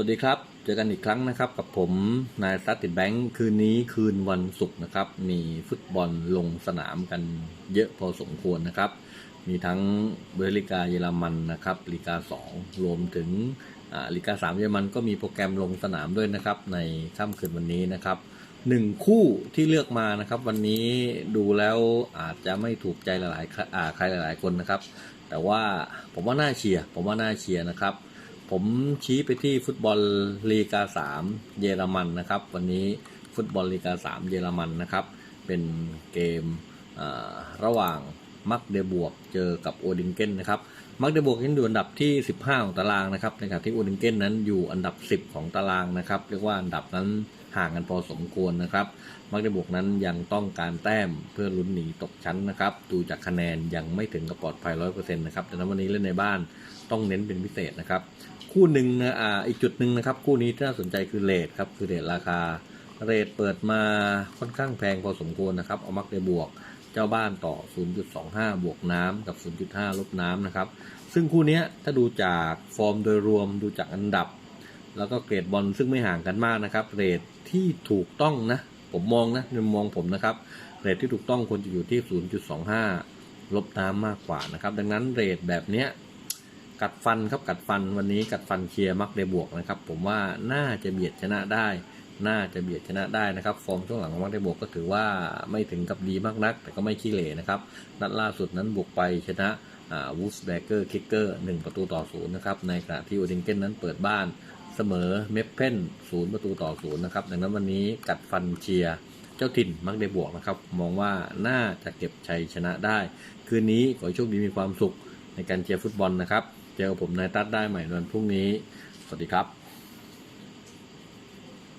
วัสดีครับ เจอกันอีกครั้งนะครับกับผมนายซัตติดแบงค์คืนนี้คืนวันศุกร์นะครับ มีฟุตบอลลงสนามกันเยอะพอสมควรนะครับ มีทั้งเบร์ลิกาเยอรมันนะครับลีกา 2 รวมถึงลีกา 3 เยอรมันก็มีโปรแกรมลงสนามด้วยนะครับ ในค่ำคืนวันนี้นะครับหนึ่งคู่ที่เลือกมานะครับวันนี้ดูแล้วอาจจะไม่ถูกใจหลายๆใครหลายๆคนนะครับ แต่ว่าผมว่าน่าเชียร์ผมว่าน่าเชียร์นะครับ ผมชี้ไปที่ฟุตบอลลีกา3เยอรมันนะครับ วันนี้ฟุตบอลลีกา3เยอรมันนะครับ เป็นเกมระหว่าง มักเดบวกเจอกับโอดิงเกนนะครับมักเดบวกยังอยู่อันดับที่ 15 ของตารางนะครับในขณะที่โอดิงเกนนั้นอยู่อันดับ 10 ของตารางนะครับเรียกว่าอันดับนั้นห่างกันพอสมควรนะครับ มักเดบวกนั้นยังต้องการแต้มเพื่อลุ้นหนีตกชั้นนะครับ ดูจากคะแนนยังไม่ถึงกับปลอดภัย100%นต์นะครับแต่นั้นวันนี้เล่นในบ้านต้องเน้นเป็นพิเศษนะครับ คู่หนึ่งนะอ่าอีกจุดหนึ่งนะครับ คู่นี้ที่น่าสนใจคือเลทครับคือเลทราคาเรทเปิดมาค่อนข้างแพงพอสมควรนะครับ เอามักได้บวก จ้าบ้านต่อ 0.25 บวกน้ำกับ 0.5 ลบน้ำนะครับ ซึ่งคู่นี้ถ้าดูจากฟอร์มโดยรวมดูจากอันดับ แล้วก็เกรดบอลซึ่งไม่ห่างกันมากนะครับเรทที่ถูกต้องนะ ผมมองนะในมุมมองผมนะครับเรทที่ถูกต้องควรจะอยู่ที่ 0.25 ลบน้ำมากกว่านะครับ ดังนั้นเรทแบบเนี้ยกัดฟันครับกัดฟันวันนี้กัดฟันเชียร์มักได้บวกนะครับ ผมว่าน่าจะเบียดชนะได้ น่าจะเบียดชนะได้นะครับ ฟอร์มช่วงหลังของมักได้บวกก็ถือว่าไม่ถึงกับดีมากนัก แต่ก็ไม่ขี้เหร่นะครับ นัดล่าสุดนั้นบุกไปชนะวูฟสแบกเกอร์คิกเกอร์หนึ่งประตูต่อศูนย์นะครับ ในขณะที่โอดิงเกนนั้นเปิดบ้านเสมอเมปเพนศูนย์ประตูต่อศูนย์นะครับ ดังนั้นวันนี้กัดฟันเชียร์เจ้าถิ่นมักได้บวกนะครับ มองว่าน่าจะเก็บชัยชนะได้ คืนนี้ขอให้โชคดีมีความสุขในการเชียร์ฟุตบอลนะครับ เจอกับผมนายตัดได้ใหม่วันพรุ่งนี้ สวัสดีครับ